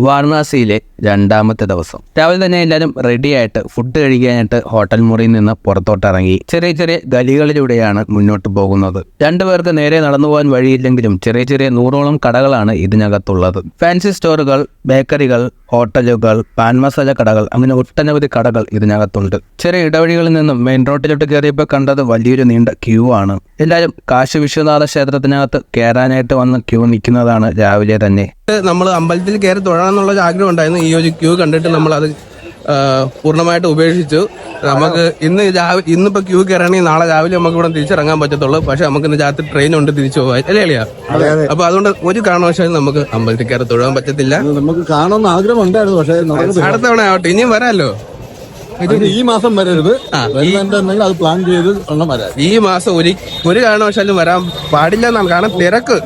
വാരണാസിയിലെ രണ്ടാമത്തെ ദിവസം. രാവിലെ തന്നെ എല്ലാവരും റെഡിയായിട്ട് ഫുഡ് കഴിക്കാനായിട്ട് ഹോട്ടൽ മുറിയിൽ നിന്ന് പുറത്തോട്ടിറങ്ങി. ചെറിയ ചെറിയ ഗലികളിലൂടെയാണ് മുന്നോട്ട് പോകുന്നത്. രണ്ടുപേർക്ക് നേരെ നടന്നു പോകാൻ വഴിയില്ലെങ്കിലും ചെറിയ ചെറിയ നൂറോളം കടകളാണ് ഇതിനകത്തുള്ളത്. ഫാൻസി സ്റ്റോറുകൾ ബേക്കറികൾ ഹോട്ടലുകൾ പാൻ മസാല കടകൾ അങ്ങനെ ഒട്ടനവധി കടകൾ ഇതിനകത്തുണ്ട്. ചെറിയ ഇടവഴികളിൽ നിന്നും മെയിൻ റോഡിലോട്ട് കയറിയപ്പോൾ കണ്ടത് വലിയൊരു നീണ്ട ക്യൂ ആണ്. എല്ലാവരും കാശി വിശ്വനാഥ ക്ഷേത്രത്തിനകത്ത് കയറാനായിട്ട് വന്ന് ക്യൂ നിൽക്കുന്നതാണ് രാവിലെ തന്നെ. നമ്മൾ അമ്പലത്തിൽ കയറി ഒരു ആഗ്രഹം ഉണ്ടായിരുന്നു ഈ ഒരു ക്യൂ കണ്ടിട്ട് നമ്മൾ അത് പൂർണമായിട്ട് ഉപേക്ഷിച്ചു. നമുക്ക് ഇന്ന് രാവിലെ ഇന്നിപ്പോ ക്യൂ കയറണമെങ്കിൽ നാളെ രാവിലെ നമുക്ക് ഇവിടെ തിരിച്ചിറങ്ങാൻ പറ്റത്തുള്ളൂ. പക്ഷെ നമുക്ക് ഇന്ന് രാത്രി ട്രെയിൻ ഉണ്ട് തിരിച്ചു പോകാൻ അല്ലേ അളിയാ? അപ്പൊ അതുകൊണ്ട് ഒരു കാരണവശാലും നമുക്ക് അമ്പലത്തിൽ കയറി തൊഴാൻ പറ്റത്തില്ല. നമുക്ക് കാണണമെന്ന് ആഗ്രഹം ഉണ്ടായിരുന്നു പക്ഷേ അടുത്തവണ അടുത്ത തവണ ആവട്ടെ. ഇനിയും വരാമല്ലോ? ഈ മാസം വരരുത്. വരുന്നുണ്ടെങ്കിൽ അത് പ്ലാൻ ചെയ്ത് വരാം. ഈ മാസം ഒരു ഒരു കാരണവശാലും വരാൻ പാടില്ല എന്നാണ്. കാരണം തിരക്ക്.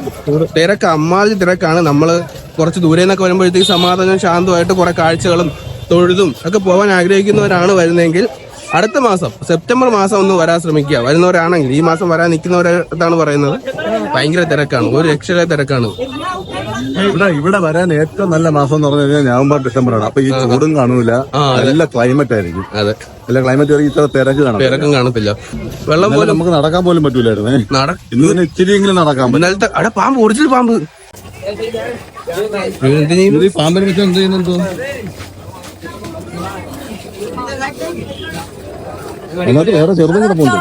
തിരക്ക് അമ്മാതിരി തിരക്കാണ്. നമ്മൾ കുറച്ച് ദൂരെ നിന്നൊക്കെ വരുമ്പോഴത്തേക്ക് സമാധാനം ശാന്തമായിട്ട് കുറെ കാഴ്ചകളും തൊഴുതും ഒക്കെ പോകാൻ ആഗ്രഹിക്കുന്നവരാണ് വരുന്നതെങ്കിൽ അടുത്ത മാസം സെപ്റ്റംബർ മാസം ഒന്ന് വരാൻ ശ്രമിക്കുക. വരുന്നവരാണെങ്കിൽ ഈ മാസം വരാൻ നിൽക്കുന്നവരാണ് പറയുന്നത്. ഭയങ്കര തിരക്കാണ്. ഒരു ലക്ഷ തിരക്കാണ്. ഇവിടെ ഇവിടെ വരാൻ ഏറ്റവും നല്ല മാസം എന്ന് പറഞ്ഞു കഴിഞ്ഞാൽ നവംബർ ഡിസംബർ ആണ്. അപ്പൊ ഈ ചൂടും കാണൂല. നല്ല ക്ലൈമറ്റ് ആയിരിക്കും. അതെ. നല്ല ക്ലൈമറ്റ് ആയിരിക്കും. ഇത്ര തിരക്ക് കാണാം തിരക്കും കാണത്തില്ല. വെള്ളം പോലെ നമുക്ക് നടക്കാൻ പോലും പറ്റൂലായിരുന്നേ. ഇന്ന് തന്നെ ഇച്ചിരിയെങ്കിലും നടക്കാൻ പറ്റും. ഇന്നലത്തെ അവിടെ പാമ്പ് ഒറിജിനൽ പാമ്പ്. പാമ്പിനെ വെച്ച് എന്ത് ചെയ്യുന്നുണ്ടോ അതിനകത്ത് വേറെ ചെറുതും കിടപ്പുണ്ട്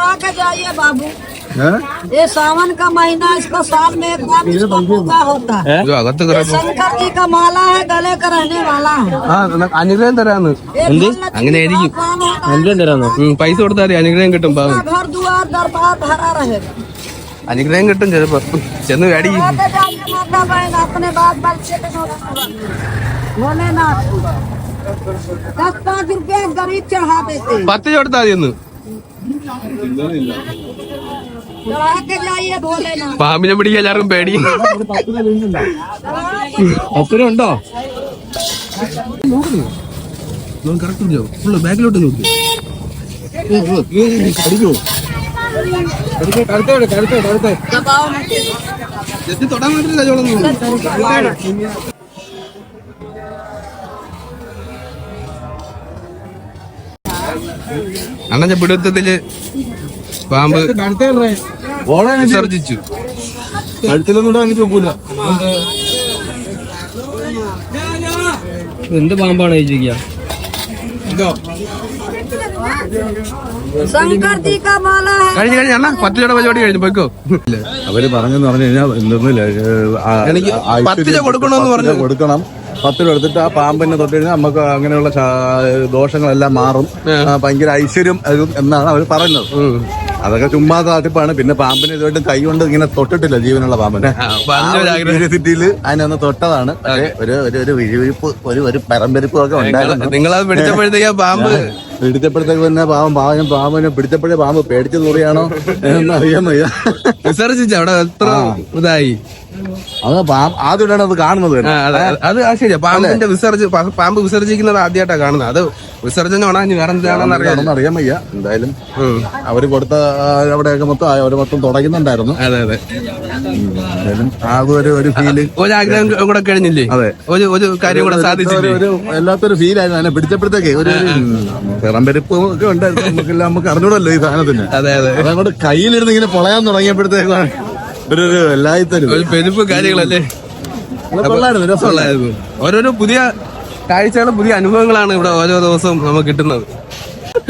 चढ़ा के जाइए बाबू ഏഹ് ये सावन का महीना इसको साल में एक बार इसको पूजा होता है ഇത് അകത്ത് ये കയറാൻ शंकर जी का माला है गले का रहने वाला है ആ ന- അനുഗ്രഹം തരാന്ന് എന്ത് അങ്ങനെ ആയിരിക്കും अनुग्रह തരാന്ന് പൈസ കൊടുത്താൽ മതി അനുഗ്രഹം കിട്ടും പാവം घर द्वार दरबार भरा रहेगा അനുഗ്രഹം കിട്ടും ചിലപ്പോ ചെന്ന് മേടിക്കും आते जाइए माता बहन अपने बात बच्चे के भोलेनाथ दस पाँच रुपए गरीब चढ़ा देते हैं। പത്ത് കൊടുത്താൽ മതി ഒന്ന് പാമ്പിനെ പിടിക്ക എല്ലാവർക്കും പേടി. ഒപ്പന ഉണ്ടോ? ബാക്കിലോട്ട് കടിക്കോ കടുത്തോടെ കടുത്തോടെ പിടുത്തത്തിൽ പാമ്പ് വിസർജിച്ചു എന്ത് പാമ്പാണ് കഴിഞ്ഞ അണ്ണ രൂപ പരിപാടി കഴിഞ്ഞു പോയിക്കോ. അവർ പറഞ്ഞെന്ന് പറഞ്ഞു കഴിഞ്ഞാൽ രൂപ പറഞ്ഞു. കൊടുക്കണം. പത്ത് രൂപ എടുത്തിട്ട് ആ പാമ്പിനെ തൊട്ട് കഴിഞ്ഞാൽ നമുക്ക് അങ്ങനെയുള്ള ദോഷങ്ങളെല്ലാം മാറും. ഭയങ്കര ഐശ്വര്യം എന്നാണ് അവർ പറയുന്നത്. അതൊക്കെ ചുമ്മാ തട്ടിപ്പാണ്. പിന്നെ പാമ്പിനെ ഇതുവരെ കൈ കൊണ്ട് ഇങ്ങനെ തൊട്ടിട്ടില്ല ജീവനുള്ള പാമ്പിനെ. സിറ്റിയിൽ അതിനൊന്ന് തൊട്ടതാണ്. പക്ഷേ ഒരു ഒരു ഒരു വിഴുവിപ്പ് ഒരു ഒരു പരമ്പരിപ്പും ഒക്കെ ഉണ്ടായിരുന്നു. നിങ്ങളത് പിടിച്ചപ്പോഴത്തേക്ക് പാമ്പ്? പിടിച്ചപ്പോഴത്തേക്ക് പിന്നെ പാവം പാവം പാമ്പിനെ പിടിച്ചപ്പോഴേ പാമ്പ് പേടിച്ചു തൂറിയാണോ എന്ന് അറിയാൻ വയ്യ. വിസർജിച്ചു? അവിടെ എത്ര ഇതായി? അത് ആദ്യമായിട്ടാണ് അത് കാണുന്നത് അതെ, ശരിയാ. പാമ്പിന്റെ വിസർജി പാമ്പ് വിസർജിക്കുന്നത് ആദ്യമായിട്ടാണ് കാണുന്നത്. അത് വിസർജനമാണോ ഇനി വേറെ എന്താണെന്ന് അറിയാൻ വയ്യ. എന്തായാലും അവർ കൊടുത്ത അവിടെയൊക്കെ മൊത്തം അവർ മൊത്തം തുടങ്ങുന്നുണ്ടായിരുന്നു. അതെ അതെ. എന്തായാലും ആ ഒരു ഒരു ഫീൽ ഒരാഗ്രഹം കൂടെ കഴിഞ്ഞില്ലേ? അതെ. ഒരു ഒരു കാര്യം കൂടെ സാധിച്ചില്ലേ? ഒരു വല്ലാത്തൊരു ഫീലായിരുന്നു അതിനെ പിടിച്ചപ്പോഴത്തേക്ക് ഒരു പിറമ്പരിപ്പ് ഒക്കെ ഉണ്ടായിരുന്നു നമുക്കെല്ലാം നമുക്ക് അറിഞ്ഞൂടല്ലോ ഈ സാധനത്തിന്. അതെ അതെ. അതങ്ങോട്ട് കയ്യിലിരുന്ന് ഇങ്ങനെ പൊളയാൻ തുടങ്ങിയപ്പോഴത്തേക്കാണ്. പെരുപ്പ് കാര്യങ്ങളല്ലേ. ഓരോരോ പുതിയ കാഴ്ചകളും പുതിയ അനുഭവങ്ങളാണ് ഇവിടെ ഓരോ ദിവസവും നമുക്ക് കിട്ടുന്നത്.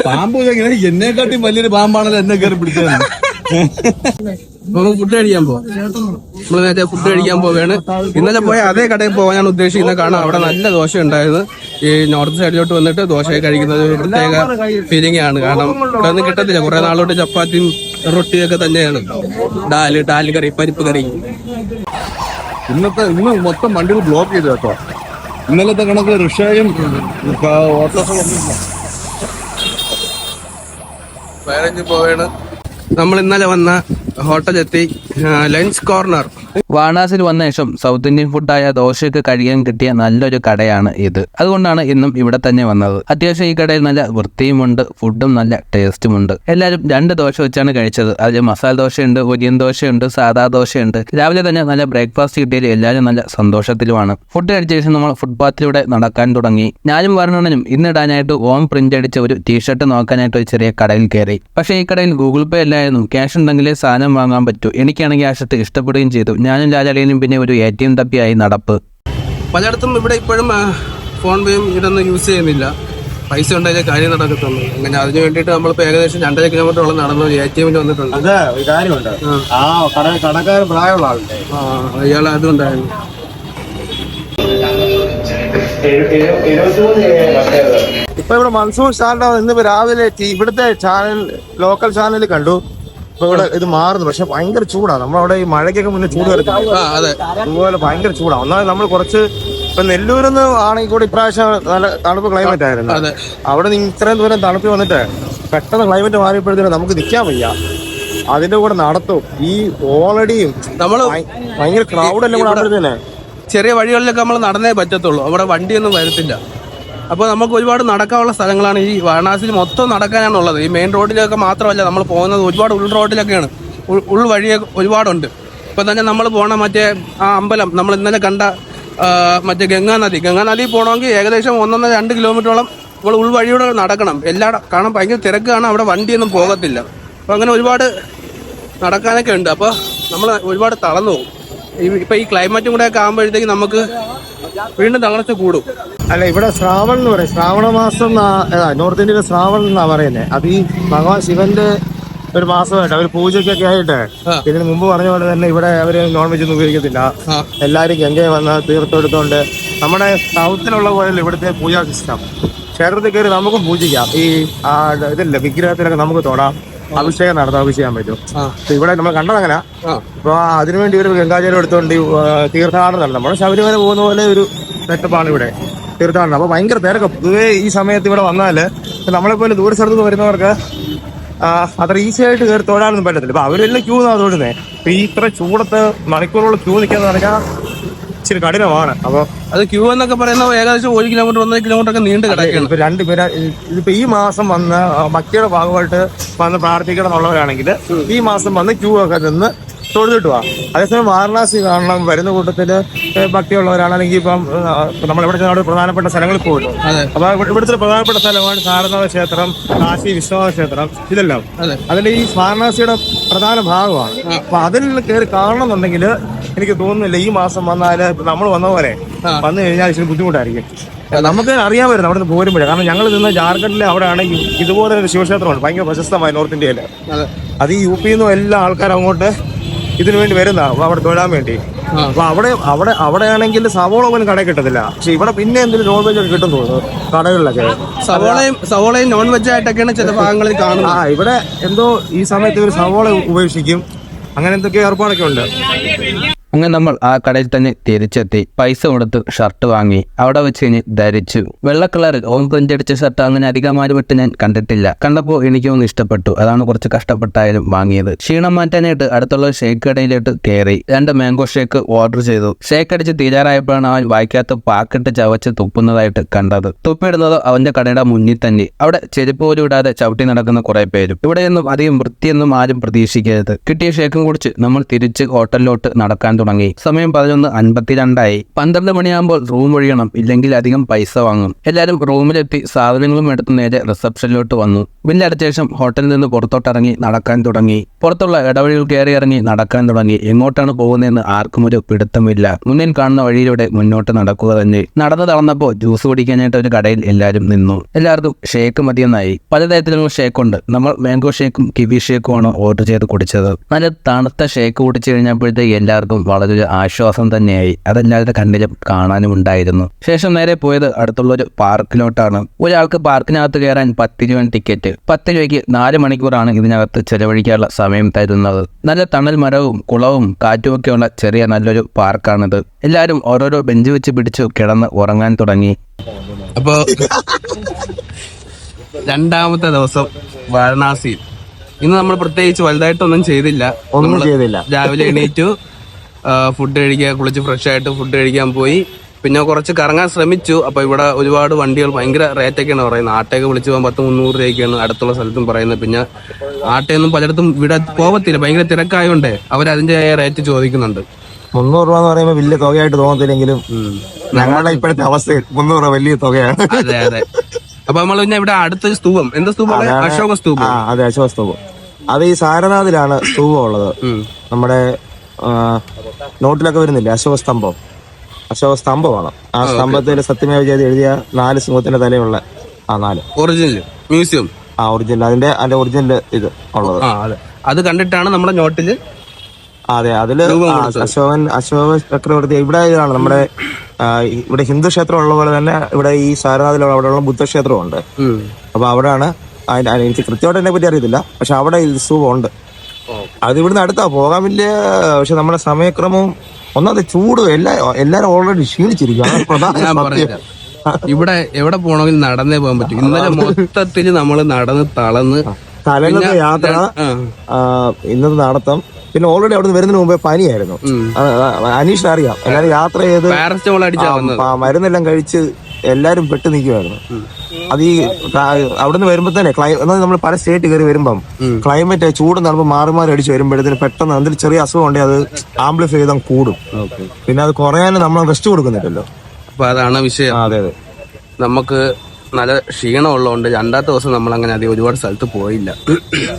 പാമ്പ് എന്നെക്കാട്ടി എന്നെക്കാട്ടിയും വലിയൊരു പാമ്പാണല്ലോ എന്നെ കയറി പിടിച്ചത്. നമുക്ക് ഫുഡ് കഴിക്കാൻ പോവാം. നമ്മൾ നേരത്തെ ഫുഡ് കഴിക്കാൻ പോവാണ് ഇന്നലെ പോയ അതേ കടയിൽ പോകാനാണ് ഉദ്ദേശിക്കുന്നത് കാരണം അവിടെ നല്ല ദോശ ഉണ്ടായിരുന്നു. ഈ നോർത്ത് സൈഡിലോട്ട് വന്നിട്ട് ദോശ കഴിക്കുന്നത് ഒരു പ്രത്യേക ഫീലിംഗ് ആണ്. കാരണം ഇവിടെ ഒന്നും കിട്ടത്തില്ല. കുറെ നാളോട്ട് ചപ്പാത്തിയും റൊട്ടിയൊക്കെ തന്നെയാണ്. ഡാൽ ഡാൽ കറി പരിപ്പ് കറി. ഇന്നത്തെ ഇന്ന് മൊത്തം വണ്ടികൾ ബ്ലോക്ക് ചെയ്തു കേട്ടോ. ഇന്നലത്തെ കണക്ക് റിക്ഷയും ഓട്ടോസും വേറെ പോവുകയാണ് നമ്മൾ ഇന്നലെ വന്ന ഹോട്ടലെത്തി ലഞ്ച് കോർണർ വാരണാസിയിൽ വന്ന ശേഷം സൗത്ത് ഇന്ത്യൻ ഫുഡായ ദോശയൊക്കെ കഴിയാൻ കിട്ടിയ നല്ലൊരു കടയാണ് ഇത്. അതുകൊണ്ടാണ് ഇന്നും ഇവിടെ തന്നെ വന്നത്. അത്യാവശ്യം ഈ കടയിൽ നല്ല വൃത്തിയുമുണ്ട് ഫുഡും നല്ല ടേസ്റ്റുമുണ്ട്. എല്ലാവരും രണ്ട് ദോശ വെച്ചാണ് കഴിച്ചത്. അതിൽ മസാല ദോശയുണ്ട് ഒരിയൻ ദോശയുണ്ട് സാധാ ദോശയുണ്ട്. രാവിലെ തന്നെ നല്ല ബ്രേക്ക്ഫാസ്റ്റ് കിട്ടിയതിൽ എല്ലാവരും നല്ല സന്തോഷത്തിലുമാണ്. ഫുഡ് കഴിച്ച ശേഷം നമ്മൾ ഫുട്പാത്തിലൂടെ നടക്കാൻ തുടങ്ങി. ഞാനും വർണനും ഇന്നിടാനായിട്ട് ഓം പ്രിന്റ് അടിച്ച ഒരു ടീഷർട്ട് നോക്കാനായിട്ട് ഒരു ചെറിയ കടയിൽ കയറി. പക്ഷേ ഈ കടയിൽ ഗൂഗിൾ പേ അല്ലായിരുന്നു. ക്യാഷ് ഉണ്ടെങ്കിലേ സാധനം വാങ്ങാൻ പറ്റൂ. എനിക്കാണെങ്കിൽ ആ ഷർട്ട് ഇഷ്ടപ്പെടുകയും ചെയ്തു. ഞാനും ലാലടിയനും പിന്നെ ഒരു എ ടി എം തപ്പിയായി നടപ്പ്. പലയിടത്തും ഇവിടെ ഇപ്പോഴും ഫോൺ പേയും ഇതൊന്നും യൂസ് ചെയ്യുന്നില്ല. പൈസ ഉണ്ടായ കാര്യം നടക്കത്തുള്ളൂ. അങ്ങനെ അതിന് വേണ്ടിയിട്ട് നമ്മളിപ്പോ ഏകദേശം രണ്ടര കിലോമീറ്ററോളം നടന്നു എ ടി എമ്മിൽ വന്നിട്ടുണ്ട്. അത് ഒരു കാര്യമുണ്ട്. ആ. കട കടക്കാരൻ പ്രായമുള്ള ആളുണ്ട്. ആ അയാൾ അതുണ്ടായിരുന്നു. ഇപ്പൊ ഇവിടെ മൺസൂൺ സ്റ്റാൻഡ് ഇന്ന് രാവിലെ ഇവിടുത്തെ ചാനൽ ലോക്കൽ ചാനൽ കണ്ടു. ഇപ്പൊ ഇവിടെ ഇത് മാറുന്നു. പക്ഷെ ഭയങ്കര ചൂടാണ്. നമ്മളവിടെ ഈ മഴയ്ക്കൊക്കെ മുന്നേ ചൂട് വരുത്തില്ല? അതെ. അതുപോലെ ഭയങ്കര ചൂടാണ്. ഒന്നാമത് നമ്മൾ കുറച്ച് ഇപ്പൊ നെല്ലൂരിന്ന് ആണെങ്കിൽ കൂടി ഇപ്രാവശ്യം നല്ല തണുപ്പ് ക്ലൈമറ്റ് ആയിരുന്നു. അവിടെ നിന്ന് ഇത്രയും ദൂരം തണുപ്പ് വന്നിട്ട് പെട്ടെന്ന് ക്ലൈമറ്റ് മാറിയപ്പോഴത്തേനും നമുക്ക് നിൽക്കാൻ വയ്യ. അതിന്റെ കൂടെ നടത്തും. ഈ ഓൾറെഡി നമ്മൾ ഭയങ്കര ക്രൗഡ് എല്ലാം കൂടെ ചെറിയ വഴികളിലൊക്കെ നമ്മൾ നടന്നേ പറ്റത്തുള്ളൂ. അവിടെ വണ്ടിയൊന്നും വരത്തില്ല. അപ്പോൾ നമുക്ക് ഒരുപാട് നടക്കാനുള്ള സ്ഥലങ്ങളാണ് ഈ വാരണാസിയിൽ മൊത്തം നടക്കാനാണുള്ളത്. ഈ മെയിൻ റോഡിലൊക്കെ മാത്രമല്ല നമ്മൾ പോകുന്നത് ഒരുപാട് ഉൾ റോഡിലൊക്കെയാണ് ഉൾ- വഴി വഴിയെ ഒരുപാടുണ്ട്. ഇപ്പം തന്നെ നമ്മൾ പോണ മറ്റേ ആ അമ്പലം നമ്മൾ ഇന്നലെ കണ്ട മറ്റേ ഗംഗാ നദി. ഗംഗാ നദി പോകണമെങ്കിൽ ഏകദേശം ഒന്നൊന്നര രണ്ട് കിലോമീറ്ററോളം നമ്മൾ ഉൾവഴിയൂടെ നടക്കണം. എല്ലാ കാരണം ഭയങ്കര തിരക്കാണ് അവിടെ വണ്ടിയൊന്നും പോകത്തില്ല. അപ്പോൾ അങ്ങനെ ഒരുപാട് നടക്കാനൊക്കെ ഉണ്ട്. അപ്പോൾ നമ്മൾ ഒരുപാട് തളർന്നു പോകും. ഇപ്പൊ ഈ ക്ലൈമറ്റും കൂടെ ഒക്കെ ആകുമ്പോഴത്തേക്ക് നമുക്ക് വീണ്ടും തളർച്ച കൂടും. അല്ല ഇവിടെ ശ്രാവൺ എന്ന് പറയും. ശ്രാവണ മാസം നോർത്ത് ഇന്ത്യയിലെ ശ്രാവൺ എന്നാ പറയുന്നത് അത് ഈ ഭഗവാൻ ശിവന്റെ ഒരു മാസമായിട്ട് അവർ പൂജയ്ക്കൊക്കെ ആയിട്ട്. ഇതിന് മുമ്പ് പറഞ്ഞ പോലെ തന്നെ ഇവിടെ അവർ നോൺ വെജ് ഒന്നും ഉപയോഗിക്കത്തില്ല. എല്ലാരും ഗംഗയെ വന്ന് തീർത്തെടുത്തോണ്ട് നമ്മുടെ സൗത്തിലുള്ള പോലെ ഇവിടുത്തെ പൂജാ സിസ്റ്റം ക്ഷേത്രത്തിൽ കയറി നമുക്കും പൂജിക്കാം. ഈ ഇതില്ല വിഗ്രഹത്തിലൊക്കെ നമുക്ക് തൊടാം. അഭിഷേകം നടത്താം അഭിഷേകം പറ്റും. ഇവിടെ നമ്മൾ കണ്ടതങ്ങനെ. അപ്പൊ അതിനുവേണ്ടി ഒരു ഗംഗാജലം എടുത്തുകൊണ്ട് തീർത്ഥാടനം നടത്തണം നമ്മൾ ശബരിമല പോകുന്ന പോലെ ഒരു സെറ്റപ്പാണ് ഇവിടെ തീർത്ഥാടനം. അപ്പൊ ഭയങ്കര തിരക്ക്. പൊതുവെ ഈ സമയത്ത് ഇവിടെ വന്നാൽ നമ്മളെ പോലെ ദൂര സ്ഥലത്ത് നിന്ന് വരുന്നവർക്ക് അത്ര ഈസി ആയിട്ട് കയറി തൊഴാനൊന്നും പറ്റത്തില്ല. അപ്പൊ അവരെല്ലാം ക്യൂ നിന്നാണ് തൊഴുന്നേ. ഇപ്പൊ ഈ ഇത്ര ചൂടത്ത് മണിക്കൂറുകൾ ക്യൂ നിൽക്കാന്ന് പറഞ്ഞാൽ ഇച്ചിരി കഠിനമാണ്. അപ്പൊ അത് ക്യൂ എന്നൊക്കെ പറയുന്ന ഏകദേശം ഒരു കിലോമീറ്റർ ഒന്നര കിലോമീറ്റർ ഒക്കെ നീണ്ടു കിടക്കുകയാണ്. ഇപ്പൊ രണ്ട് പേര് ഇതിപ്പോ ഈ മാസം വന്ന് ഭക്തിയുടെ ഭാഗമായിട്ട് വന്ന് പ്രാർത്ഥിക്കണം എന്നുള്ളവരാണെങ്കിൽ ഈ മാസം വന്ന് ക്യൂ ഒക്കെ നിന്ന് തൊഴുതിട്ട് പോവാം അതേസമയം വാരണാസി കാണണം വരുന്ന കൂട്ടത്തിൽ ഏ, ഭക്തിയുള്ളവരാണെങ്കിൽ ഇപ്പം നമ്മളിവിടെ ചെന്ന പ്രധാനപ്പെട്ട സ്ഥലങ്ങളിൽ പോകുന്നു അപ്പൊ ഇവിടുത്തെ പ്രധാനപ്പെട്ട സ്ഥലമാണ് സാരനാഥ ക്ഷേത്രം കാശി വിശ്വനാഥ ക്ഷേത്രം ഇതെല്ലാം. അതെ. അതിന്റെ ഈ വാരണാസിയുടെ പ്രധാന ഭാഗമാണ്. അപ്പൊ അതിൽ കയറി കാണണമെന്നുണ്ടെങ്കിൽ എനിക്ക് തോന്നുന്നില്ല ഈ മാസം വന്നാൽ നമ്മൾ വന്ന പോലെ വന്നു കഴിഞ്ഞാൽ ഇച്ചിരി ബുദ്ധിമുട്ടായിരിക്കും. നമുക്ക് അറിയാൻ വരുന്നത് അവിടെ നിന്ന് പോരുമ്പോഴേ. കാരണം ഞങ്ങൾ നിന്ന് ജാർഖണ്ഡിലെ അവിടെ ആണെങ്കിൽ ഇതുപോലെ ഒരു ശിവക്ഷേത്രമുണ്ട്. ഭയങ്കര പ്രശസ്തമായ നോർത്ത് ഇന്ത്യയിൽ അതെ. ഈ യു പിയിൽ നിന്നും എല്ലാ ആൾക്കാരും അങ്ങോട്ട് ഇതിനു വേണ്ടി വരുന്ന അവിടെ തൊഴാൻ വേണ്ടി. അപ്പൊ അവിടെ അവിടെ അവിടെ സവോള പോലും കട കിട്ടത്തില്ല. പക്ഷെ ഇവിടെ പിന്നെ എന്തെങ്കിലും നോൺ വെജ് ഒക്കെ കിട്ടും തോന്നുന്നു കടകളിലൊക്കെ. സവോളയും സവോളയും നോൺ വെജ് ആയിട്ടൊക്കെയാണ് ചില ഭാഗങ്ങളിൽ കാണുന്നത്. ആ ഇവിടെ എന്തോ ഈ സമയത്ത് ഒരു സവോള ഉപേക്ഷിക്കും. അങ്ങനെ എന്തൊക്കെയോ ഏർപ്പാടൊക്കെ ഉണ്ട്. അങ്ങനെ നമ്മൾ ആ കടയിൽ തന്നെ തിരിച്ചെത്തി. പൈസ കൊടുത്ത് ഷർട്ട് വാങ്ങി. അവിടെ വെച്ച് കഴിഞ്ഞ് ധരിച്ചു. വെള്ള കളറിൽ ഓം പ്രിന്റ് അടിച്ച ഷർട്ട് അങ്ങനെ അധികമാരും വിട്ട് ഞാൻ കണ്ടിട്ടില്ല. കണ്ടപ്പോൾ എനിക്കൊന്ന് ഇഷ്ടപ്പെട്ടു. അതാണ് കുറച്ച് കഷ്ടപ്പെട്ടായാലും വാങ്ങിയത്. ക്ഷീണം മാറ്റാനായിട്ട് അടുത്തുള്ള ഷേക്ക് കടയിലോട്ട് കയറി. രണ്ട് മാംഗോ ഷേക്ക് ഓർഡർ ചെയ്തു. ഷേക്ക് അടിച്ച് തീരാറായപ്പോഴാണ് അവൻ വായിക്കാത്ത പാക്കിട്ട് ചവച്ച് തുപ്പുന്നതായിട്ട് കണ്ടത്. തുപ്പിടുന്നത് അവന്റെ കടയുടെ മുന്നിൽ തന്നെ. അവിടെ ചെരുപ്പ് പോലും ഇടാതെ ചവിട്ടി നടക്കുന്ന കുറെ പേരും. ഇവിടെയൊന്നും അധികം വൃത്തിയൊന്നും ആരും പ്രതീക്ഷിക്കരുത്. കിട്ടിയ ഷേക്കും കുടിച്ച് നമ്മൾ തിരിച്ച് ഹോട്ടലിലോട്ട് നടക്കാൻ തുടങ്ങി. സമയം പതിനൊന്ന് അൻപത്തിരണ്ടായി. പന്ത്രണ്ട് മണിയാകുമ്പോൾ റൂം ഒഴിയണം. ഇല്ലെങ്കിൽ അധികം പൈസ വാങ്ങും. എല്ലാവരും റൂമിലെത്തി സാധനങ്ങളും എടുത്ത് നേരെ റിസപ്ഷനിലോട്ട് വന്നു. ബില്ലടച്ച ശേഷം ഹോട്ടലിൽ നിന്ന് പുറത്തോട്ടിറങ്ങി നടക്കാൻ തുടങ്ങി. പുറത്തുള്ള ഇടവഴികൾ കയറി ഇറങ്ങി നടക്കാൻ തുടങ്ങി. എങ്ങോട്ടാണ് പോകുന്നതെന്ന് ആർക്കും ഒരു പിടുത്തമില്ല. മുന്നിൽ കാണുന്ന വഴിയിലൂടെ മുന്നോട്ട് നടക്കുക തന്നെ. നടന്നു തളർന്നപ്പോൾ ജ്യൂസ് കുടിക്കാനായിട്ട് ഒരു കടയിൽ എല്ലാവരും നിന്നു. എല്ലാവർക്കും ഷേക്ക് മതിയെന്നായി. പലതരത്തിലുള്ള ഷേക്ക് ഉണ്ട് നമ്മൾ മാംഗോ ഷേക്കും കിവി ഷേക്കും ആണ് ഓർഡർ ചെയ്ത് കുടിച്ചത്. നല്ല തണുത്ത ഷേക്ക് കുടിച്ചു കഴിഞ്ഞപ്പോഴത്തേക്ക് എല്ലാവർക്കും വളരെ ആശ്വാസം തന്നെയായി. അതെല്ലാവരുടെ കണ്ണിലും കാണാനും ഉണ്ടായിരുന്നു. ശേഷം നേരെ പോയത് അടുത്തുള്ള ഒരു പാർക്കിലോട്ടാണ്. ഒരാൾക്ക് പാർക്കിനകത്ത് കയറാൻ പത്ത് രൂപ ടിക്കറ്റ് പത്ത് രൂപയ്ക്ക് നാല് മണിക്കൂറാണ് ഇതിനകത്ത് ചെലവഴിക്കാനുള്ള സമയം തരുന്നത്. നല്ല തണൽ മരവും കുളവും കാറ്റുമൊക്കെയുള്ള ചെറിയ നല്ലൊരു പാർക്കാണിത്. എല്ലാവരും ഓരോരോ ബെഞ്ച് വെച്ച് പിടിച്ചു കിടന്ന് ഉറങ്ങാൻ തുടങ്ങി. അപ്പോ രണ്ടാമത്തെ ദിവസം വാരണാസിയിൽ. ഇന്ന് നമ്മൾ പ്രത്യേകിച്ച് വലുതായിട്ടൊന്നും ചെയ്തില്ല. ഒന്നും ചെയ്തില്ല. രാവിലെ എണീറ്റു. ഫുഡ് കഴിക്കാൻ കുളിച്ച് ഫ്രഷ് ആയിട്ട് ഫുഡ് കഴിക്കാൻ പോയി. പിന്നെ കുറച്ച് കറങ്ങാൻ ശ്രമിച്ചു. അപ്പോൾ ഇവിടെ ഒരുപാട് വണ്ടികൾ ഭയങ്കര റേറ്റൊക്കെയാണ് പറയുന്നത്. ആട്ടയൊക്കെ വിളിച്ചു പോകാൻ പത്ത് മുന്നൂറ് രൂപയൊക്കെയാണ് അടുത്തുള്ള സ്ഥലത്തും പറയുന്നത്. പിന്നെ ആട്ടയൊന്നും പലയിടത്തും ഇവിടെ പോകത്തില്ല. ഭയങ്കര തിരക്കായോണ്ടേ അവർ അതിന്റെതായ റേറ്റ് ചോദിക്കുന്നുണ്ട്. മുന്നൂറ് രൂപ എന്ന് പറയുമ്പോൾ വലിയ തുകയായിട്ട് തോന്നത്തില്ലെങ്കിലും ഞങ്ങളുടെ ഇപ്പോഴത്തെ അവസ്ഥ മുന്നൂറ് രൂപ വലിയ തുകയാണ്. അതെ അതെ. അപ്പൊ നമ്മൾ പിന്നെ ഇവിടെ അടുത്ത സ്തൂപം. എന്താ സ്തൂപം അശോക സ്തൂപം. അതെ അശോക സ്തൂപം. അത് ഈ സാരനാഥിലാണ് സ്തൂപം ഉള്ളത്. നമ്മുടെ നോട്ടിലൊക്കെ വരുന്നില്ലേ? അശോക സ്തംഭം അശോക സ്തംഭമാണ് ആ സ്തംഭത്തിൽ സത്യമേവ ചെയ്ത് എഴുതിയ നാല് സിംഹത്തിന്റെ തലയുള്ള ആ നാല്. ഒറിജിനൽ മ്യൂസിയം ആ ഒറിജിനൽ അതിന്റെ അതിന്റെ ഒറിജിനൽ ഇത് ഉള്ളത്. അതെ. കണ്ടിട്ടാണ് നമ്മുടെ നോട്ടിൽ ആ, അതെ അതിൽ അശോകൻ അശോക ചക്രവർത്തി ഇവിടെ ഇതാണ്? നമ്മുടെ ഇവിടെ ഹിന്ദു ക്ഷേത്രം ഉള്ള പോലെ തന്നെ ഇവിടെ ഈ സാരനാഥിലുള്ള അവിടെയുള്ള ബുദ്ധക്ഷേത്രമുണ്ട്. അപ്പൊ അവിടെയാണ് എനിക്ക് കൃത്യമായിട്ട് എന്നെ പറ്റി അറിയത്തില്ല. പക്ഷെ അവിടെ ഈ ഉണ്ട് അത് ഇവിടുന്ന് അടുത്താ പോകാൻ വലിയ പക്ഷെ നമ്മുടെ സമയക്രമവും ഒന്നാമത്തെ ചൂട് എല്ലാ എല്ലാരും ഓൾറെഡി ക്ഷീണിച്ചിരിക്കും. ഇവിടെ എവിടെ പോകണമെങ്കിലും നടന്നേ പോകാൻ പറ്റും. ഇന്നലെ മൊത്തത്തിൽ നമ്മൾ നടന്ന് തളന്ന് തലേന്നത്തെ യാത്ര ഇന്നത്തെ നടത്തം. പിന്നെ ഓൾറെഡി അവിടെ നിന്ന് വരുന്നതിന് മുമ്പേ പനിയായിരുന്നു. അനീഷ് അറിയാം. എല്ലാരും യാത്ര ചെയ്ത് മരുന്നെല്ലാം കഴിച്ച് എല്ലാരും പെട്ട് നിൽക്കുമായിരുന്നു അത് ഈ അവിടെ അവിടുന്ന് വരുമ്പോ തന്നെ ക്ലൈ നമ്മൾ പല സ്റ്റേറ്റ് കയറി വരുമ്പം ക്ലൈമറ്റ് ചൂട് നടമ്പോ മാറി മാറി അടിച്ച് വരുമ്പോഴത്തേന് പെട്ടെന്ന് എന്തെങ്കിലും ചെറിയ അസുഖം ഉണ്ടെങ്കിൽ അത് ആംപ്ലിഫൈ ചെയ്താൽ കൂടും. പിന്നെ അത് കുറയാൻ നമ്മൾ റെസ്റ്റ് കൊടുക്കുന്നില്ലല്ലോ. അപ്പൊ അതാണ് വിഷയം. അതെ അതെ. നമുക്ക് നല്ല ക്ഷീണമുള്ളതുകൊണ്ട് രണ്ടാമത്തെ ദിവസം നമ്മൾ അങ്ങനെ അധികം ഒരുപാട് സ്ഥലത്ത് പോയില്ല.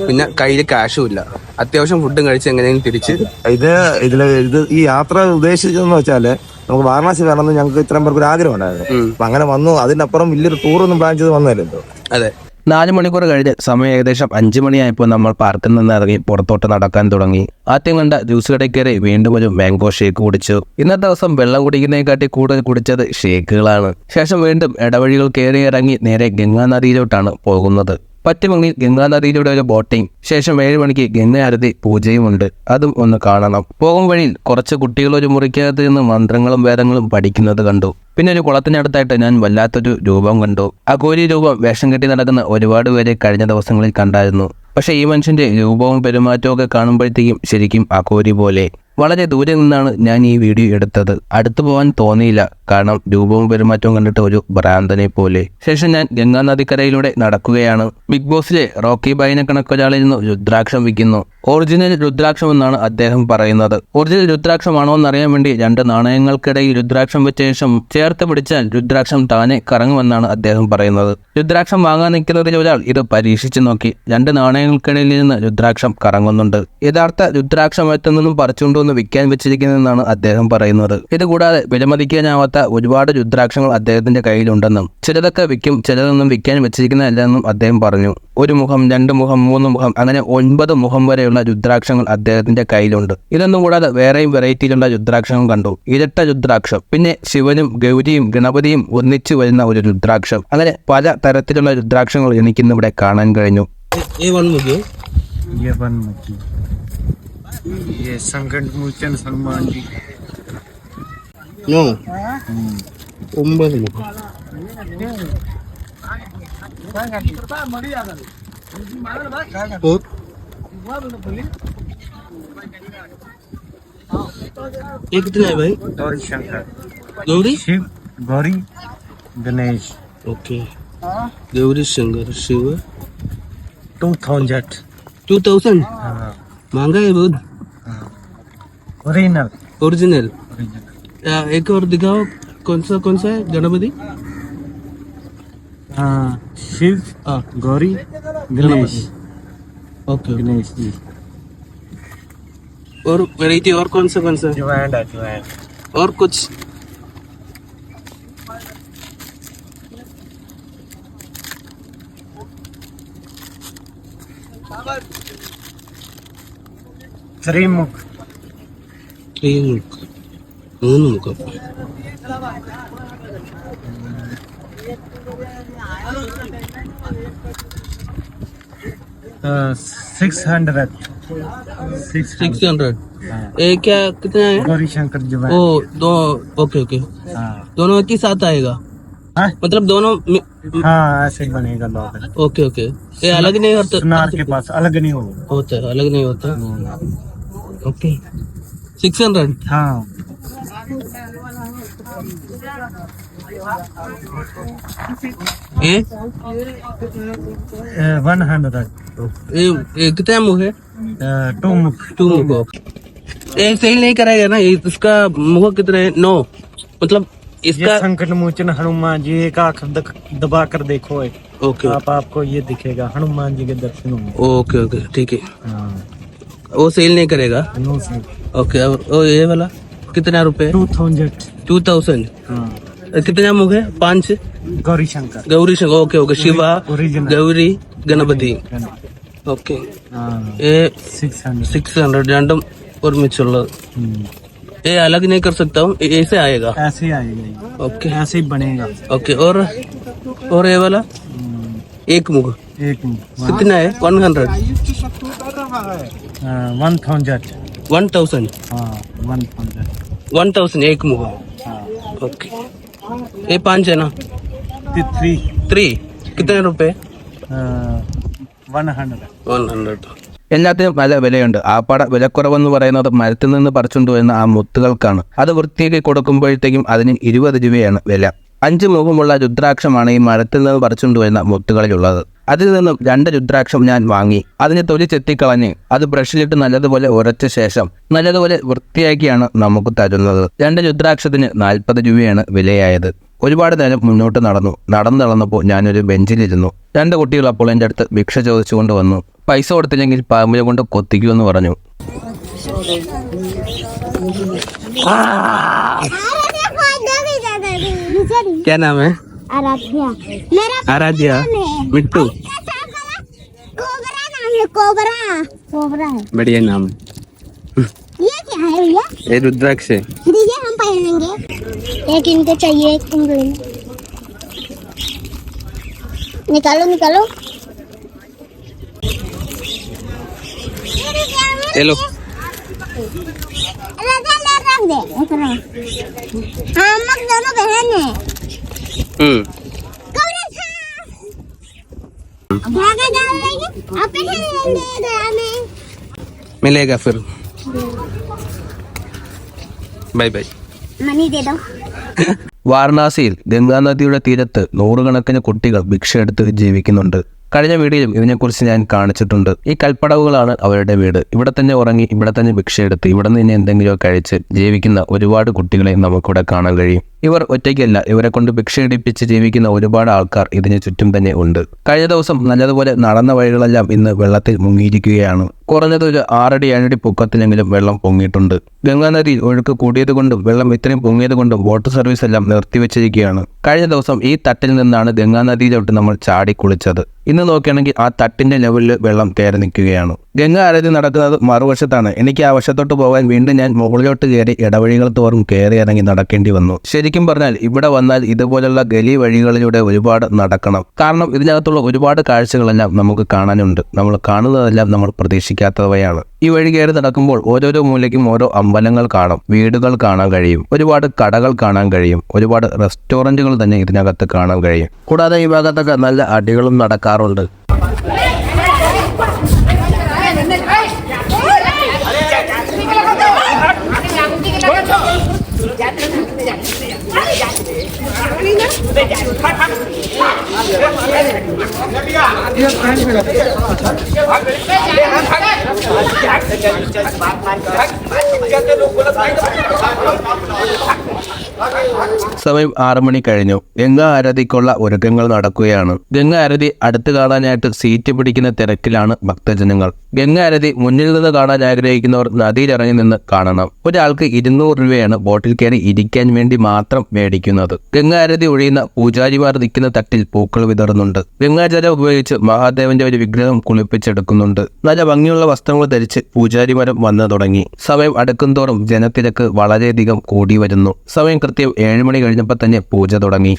പിന്നെ കയ്യിൽ കാശും ഇല്ല. അത്യാവശ്യം ഫുഡും കഴിച്ച് എങ്ങനെയെങ്കിലും തിരിച്ച് ഇത് ഇതിൽ ഇത് ഈ യാത്ര ഉദ്ദേശിച്ചതെന്ന് വെച്ചാൽ നമുക്ക് വാരണാസി വരണമെന്ന് ഞങ്ങൾക്ക് ഇത്രയും പേർക്ക് ഒരു ആഗ്രഹം ഉണ്ടായിരുന്നു അപ്പൊ അങ്ങനെ വന്നു. അതിനപ്പുറം വലിയൊരു ടൂറൊന്നും പ്ലാൻ ചെയ്ത് വന്നതല്ലോ അതെ. നാല് മണിക്കൂർ കഴിഞ്ഞ് സമയം ഏകദേശം അഞ്ചു മണിയായപ്പോൾ നമ്മൾ പാർക്കിൽ നിന്ന് ഇറങ്ങി പുറത്തോട്ട് നടക്കാൻ തുടങ്ങി. ആദ്യം കണ്ട ജ്യൂസ് കടയിൽ കയറി വീണ്ടും ഒരു മാംഗോ ഷേക്ക് കുടിച്ചു. ഇന്നത്തെ ദിവസം വെള്ളം കുടിക്കുന്നതിനെക്കാട്ടി കൂടുതൽ കുടിച്ചത് ഷേക്കുകളാണ് ശേഷം വീണ്ടും ഇടവഴികൾ കയറി ഇറങ്ങി നേരെ ഗംഗാ നദിയിലോട്ടാണ് പോകുന്നത്. പറ്റുമെങ്കിൽ ഗംഗാ നദിയിലൂടെ ഒരു ബോട്ടിംഗ് ശേഷം ഏഴ് മണിക്ക് ഗംഗാരതി പൂജയുമുണ്ട്. അതും ഒന്ന് കാണണം. പോകും വഴിയിൽ കുറച്ച് കുട്ടികൾ ഒരു മുറിക്കകത്ത് നിന്ന് മന്ത്രങ്ങളും വേദങ്ങളും പഠിക്കുന്നത് കണ്ടു. പിന്നെ ഒരു കുളത്തിനടുത്തായിട്ട് ഞാൻ വല്ലാത്തൊരു രൂപം കണ്ടു. അഘോരി രൂപം വേഷം കെട്ടി നടക്കുന്ന ഒരുപാട് പേരെ കഴിഞ്ഞ ദിവസങ്ങളിൽ കണ്ടായിരുന്നു. പക്ഷേ ഈ മനുഷ്യന്റെ രൂപവും പെരുമാറ്റവും ഒക്കെ കാണുമ്പോഴത്തേക്കും ശരിക്കും അഘോരി പോലെ. വളരെ ദൂരെ നിന്നാണ് ഞാൻ ഈ വീഡിയോ എടുത്തത്. അടുത്തു പോകാൻ തോന്നിയില്ല. കാരണം രൂപവും പെരുമാറ്റവും കണ്ടിട്ട് ഒരു ഭ്രാന്തനെ പോലെ. ശേഷം ഞാൻ ഗംഗാ നദിക്കരയിലൂടെ നടക്കുകയാണ്. ബിഗ് ബോസിലെ റോക്കി ബൈനെ കണക്കൊരാളിൽ നിന്ന് രുദ്രാക്ഷം വിൽക്കുന്നു. ഒറിജിനൽ രുദ്രാക്ഷം എന്നാണ് അദ്ദേഹം പറയുന്നത്. ഒറിജിനൽ രുദ്രാക്ഷമാണോ എന്നറിയാൻ വേണ്ടി രണ്ട് നാണയങ്ങൾക്കിടയിൽ രുദ്രാക്ഷം വെച്ച ശേഷം ചേർത്ത് പിടിച്ചാൽ രുദ്രാക്ഷം താനെ കറങ്ങുമെന്നാണ് അദ്ദേഹം പറയുന്നത്. രുദ്രാക്ഷം വാങ്ങാൻ നിൽക്കുന്നതിൽ ഒരാൾ ഇത് പരീക്ഷിച്ചു നോക്കി. രണ്ട് നാണയങ്ങൾക്കിടയിൽ നിന്ന് രുദ്രാക്ഷം കറങ്ങുന്നുണ്ട്. യഥാർത്ഥ രുദ്രാക്ഷം എത്തുന്നതും പറിച്ചുകൊണ്ടുവന്ന് വിൽക്കാൻ വെച്ചിരിക്കുന്നതെന്നാണ് അദ്ദേഹം പറയുന്നത്. ഇതുകൂടാതെ വിലമതിക്കാനാവാത്ത ഒരുപാട് രുദ്രാക്ഷങ്ങൾ അദ്ദേഹത്തിന്റെ കയ്യിലുണ്ടെന്നും ചിലതൊക്കെ വിൽക്കും ചിലതൊന്നും വിൽക്കാൻ വെച്ചിരിക്കുന്നതല്ലെന്നും അദ്ദേഹം പറഞ്ഞു. ഒരു മുഖം രണ്ട് മുഖം മൂന്ന് മുഖം അങ്ങനെ ഒൻപത് മുഖം വെറൈറ്റിയിലുള്ള രുദ്രാക്ഷങ്ങൾ അദ്ദേഹത്തിന്റെ കയ്യിലുണ്ട്. ഇതൊന്നും കൂടാതെ വേറെയും വെറൈറ്റിയിലുള്ള രുദ്രാക്ഷങ്ങൾ കണ്ടു. ഇരട്ട രുദ്രാക്ഷം പിന്നെ ശിവനും ഗൗരിയും ഗണപതിയും ഒന്നിച്ചു വരുന്ന ഒരു രുദ്രാക്ഷം. അങ്ങനെ പല തരത്തിലുള്ള രുദ്രാക്ഷങ്ങൾ എനിക്കിന്നിവിടെ കാണാൻ കഴിഞ്ഞു. ഒമ്പത് ये कितना है भाई? Gauri Shankar. Gauri? Shiv Gauri Ganesh. Okay. Gauri Shankar Shiv. Two thousand. Two thousand? महँगा है बहुत। ओरिजिनल। ओरिजिनल। ओरिजिनल। एक और दिखाओ कौन सा कौन सा है? गणपति? हाँ शिव हाँ। गौरी गणेश। ओके गणेश और वैरायटी और कौन सा कौन सा? ज्वाइंट है ज्वाइंट और कुछ? त्रिमुख త్రిముఖ్ మూడు ముఖం हाँ six hundred six six hundred ये क्या कितना है? गौरी शंकर ओ दो ओके ओके हाँ। दोनों एक ही साथ आएगा? हाँ? मतलब दोनों हाँ ऐसे ही बनेगा लॉक ओके ओके ये अलग नहीं होता सुनार के पास अलग नहीं होगा। होता है अलग नहीं होता। ओके सिक्स हंड्रेड हाँ। ये वन हंड्रेड ये कितना है? टू मुख टू मुख ये सेल नहीं कराएगा ना? इसका मुख कितना है? नो। मतलब इसका संकट मोचन हनुमान जी एक आँख दबा कर देखो एक। ओके आप आपको ये दिखेगा हनुमान जी के दर्शन होंगे। ओके ओके ठीक है। हाँ। वो सेल नहीं करेगा? नो से। ओके और और ये वाला कितना रुपए? टू थाउज़ेंड टू थाउज़ेंड हाँ। कितना मुख है पांच Gauri Shankar Gauri Shankar okay okay Shiva original Gauri Ganapati okay हाँ ये six hundred six hundred random ഒരുമിച്ചുള്ളത് ये अलग नहीं कर सकता हूँ ये ऐसे आएगा ऐसे ही आएगा ये। ओके ऐसे ही बनेगा ओके और और ये वाला एक मुख एक कितना है one hundred one thousand one thousand हाँ वन थाउजेंड वन थाउजेंड एक मुख हाँ ओके ये पाँच है ना थ्री थ्री कितने रुपए वन हंड्रेड वन हंड्रेड എല്ലാത്തിനും നല്ല വിലയുണ്ട് ആപ്പാട വിലക്കുറവെന്ന് പറയുന്നത് മരത്തിൽ നിന്ന് പറിച്ചുകൊണ്ട് വരുന്ന ആ മുത്തുകൾക്കാണ് അത് വൃത്തിയാക്കി കൊടുക്കുമ്പോഴത്തേക്കും അതിന് ഇരുപത് രൂപയാണ് വില അഞ്ച് മുഖമുള്ള രുദ്രാക്ഷമാണ് ഈ മരത്തിൽ നിന്ന് പറിച്ചുകൊണ്ട് വരുന്ന മുത്തുകളിലുള്ളത് അതിൽ നിന്നും രണ്ട് രുദ്രാക്ഷം ഞാൻ വാങ്ങി അതിന് തൊലി ചെത്തിക്കളഞ്ഞ് അത് ബ്രഷിലിട്ട് നല്ലതുപോലെ ഉരച്ച ശേഷം നല്ലതുപോലെ വൃത്തിയാക്കിയാണ് നമുക്ക് തരുന്നത് രണ്ട് രുദ്രാക്ഷത്തിന് നാൽപ്പത് രൂപയാണ് വിലയായത് ഒരുപാട് നേരം മുന്നോട്ട് നടന്നു നടന്നു നടന്നപ്പോൾ ഞാനൊരു ബെഞ്ചിലിരുന്നു രണ്ട് കുട്ടികൾ അപ്പോൾ എൻ്റെ അടുത്ത് ഭിക്ഷ ചോദിച്ചുകൊണ്ട് വന്നു പൈസ കൊടുത്തില്ലെങ്കിൽ പാമ്പിനെ കൊണ്ട് കൊത്തിക്കുമെന്ന് പറഞ്ഞു क्या नाम है आराध्या। मेरा आराध्या मिट्टू कोबरा नाम है कोबरा। कोबरा है। बढ़िया नाम ये क्या है भैया? ये रुद्राक्ष है। दीजिए हम पहनेंगे। एक इनको चाहिए एक तुम निकालो निकालो। ये लो। रख दे रख दे हम दोनों बहन हैं। मिलेगा फिर बाय बाय मनी दे दो വാരണാസിയിൽ ഗംഗാനദിയുടെ തീരത്ത് നൂറുകണക്കിന് കുട്ടികൾ ഭിക്ഷ എടുത്ത് ജീവിക്കുന്നുണ്ട് കഴിഞ്ഞ വീഡിയോയിലും ഇതിനെക്കുറിച്ച് ഞാൻ കാണിച്ചിട്ടുണ്ട് ഈ കൽപ്പടവുകളാണ് അവരുടെ വീട് ഇവിടെ തന്നെ ഉറങ്ങി ഇവിടെ തന്നെ ഭിക്ഷ എടുത്ത് ഇവിടെ നിന്ന് തന്നെ എന്തെങ്കിലുമൊക്കെ കഴിച്ച് ജീവിക്കുന്ന ഒരുപാട് കുട്ടികളെ നമുക്കിവിടെ കാണാൻ കഴിയും ഇവർ ഒറ്റയ്ക്കല്ല ഇവരെ കൊണ്ട് ഭിക്ഷ ഇടിപ്പിച്ച് ജീവിക്കുന്ന ഒരുപാട് ആൾക്കാർ ഇതിന് ചുറ്റും തന്നെ ഉണ്ട്. കഴിഞ്ഞ ദിവസം നല്ലതുപോലെ നടന്ന വഴികളെല്ലാം ഇന്ന് വെള്ളത്തിൽ മുങ്ങിയിരിക്കുകയാണ്. കുറഞ്ഞത് ഒരു ആറടി ഏഴടി പൊക്കത്തിലെങ്കിലും വെള്ളം പൊങ്ങിയിട്ടുണ്ട്. ഗംഗാനദിയിൽ ഒഴുക്ക് കൂടിയത് കൊണ്ടും വെള്ളം ഇത്രയും പൊങ്ങിയത് കൊണ്ടും ബോട്ട് സർവീസ് എല്ലാം നിർത്തിവെച്ചിരിക്കുകയാണ്. കഴിഞ്ഞ ദിവസം ഈ തട്ടിൽ നിന്നാണ് ഗംഗാനദിയിലോട്ട് നമ്മൾ ചാടി കുളിച്ചത്. ഇന്ന് നോക്കുകയാണെങ്കിൽ ആ തട്ടിന്റെ ലെവലിൽ വെള്ളം കയറി നിൽക്കുകയാണ്. ഗംഗ ആരതി നടക്കുന്നത് മറുവശത്താണ്. എനിക്ക് ആ വശത്തോട്ട് പോകാൻ വീണ്ടും ഞാൻ മുകളിലോട്ട് കയറി ഇടവഴികൾ തോറും കയറി ഇറങ്ങി നടക്കേണ്ടി വന്നു. ശരിക്കും പറഞ്ഞാൽ ഇവിടെ വന്നാൽ ഇതുപോലുള്ള ഗലി വഴികളിലൂടെ ഒരുപാട് നടക്കണം. കാരണം ഇതിനകത്തുള്ള ഒരുപാട് കാഴ്ചകളെല്ലാം നമുക്ക് കാണാനുണ്ട്. നമ്മൾ കാണുന്നതെല്ലാം നമ്മൾ പ്രതീക്ഷിക്കാത്തവയാണ്. ഈ വഴി കയറി നടക്കുമ്പോൾ ഓരോരോ മൂലയ്ക്കും ഓരോ അമ്പലങ്ങൾ കാണാം. വീടുകൾ കാണാൻ കഴിയും. ഒരുപാട് കടകൾ കാണാൻ കഴിയും. ഒരുപാട് റെസ്റ്റോറന്റുകൾ തന്നെ ഇതിനകത്ത് കാണാൻ കഴിയും. കൂടാതെ ഈ ഭാഗത്തൊക്കെ നല്ല അടികളും നടക്കാറുണ്ട്. സമയം ആറു മണി കഴിഞ്ഞു. ഗംഗ ആരതിക്കുള്ള ഒരുക്കങ്ങൾ നടക്കുകയാണ്. ഗംഗ ആരതി അടുത്ത് കാണാനായിട്ട് സീറ്റ് പിടിക്കുന്ന തിരക്കിലാണ് ഭക്തജനങ്ങൾ. ഗംഗ ആരതി മുന്നിൽ നിന്ന് കാണാൻ ആഗ്രഹിക്കുന്നവർ നദിയിലിറങ്ങി നിന്ന് കാണണം. ഒരാൾക്ക് ഇരുന്നൂറ് രൂപയാണ് ബോട്ടിൽ കയറി ഇരിക്കാൻ വേണ്ടി മാത്രം മേടിക്കുന്നത്. ഗംഗാ ആരതി ഒഴിയുന്ന പൂജാരിമാർ നിൽക്കുന്ന തട്ടിൽ പൂക്കൾ വിതറുന്നുണ്ട്. ഗംഗാജലം ഉപയോഗിച്ച് മഹാദേവന്റെ ഒരു വിഗ്രഹം കുളിപ്പിച്ചെടുക്കുന്നുണ്ട്. നല്ല ഭംഗിയുള്ള വസ്ത്രങ്ങൾ ധരിച്ച് പൂജാരിമാരും വന്നു തുടങ്ങി. സമയം അടുക്കുംതോറും ജനത്തിരക്ക് വളരെയധികം കൂടി വരുന്നു. സമയം കൃത്യം ഏഴ് മണി കഴിഞ്ഞപ്പോൾ തന്നെ പൂജ തുടങ്ങി.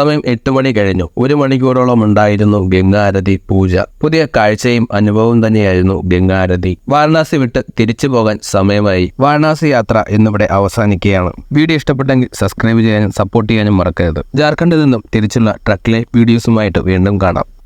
സമയം എട്ട് മണി കഴിഞ്ഞു. ഒരു മണിക്കൂറോളം ഉണ്ടായിരുന്നു ഗംഗാരതി പൂജ. പുതിയ കാഴ്ചയും അനുഭവവും തന്നെയായിരുന്നു ഗംഗാരതി. വാരണാസി വിട്ട് തിരിച്ചു പോകാൻ സമയമായി. വാരണാസി യാത്ര ഇന്നിവിടെ അവസാനിക്കുകയാണ്. വീഡിയോ ഇഷ്ടപ്പെട്ടെങ്കിൽ സബ്സ്ക്രൈബ് ചെയ്യാനും സപ്പോർട്ട് ചെയ്യാനും മറക്കരുത്. ജാർഖണ്ഡിൽ നിന്നും തിരിച്ചുള്ള ട്രക്കിലെ വീഡിയോസുമായിട്ട് വീണ്ടും കാണാം.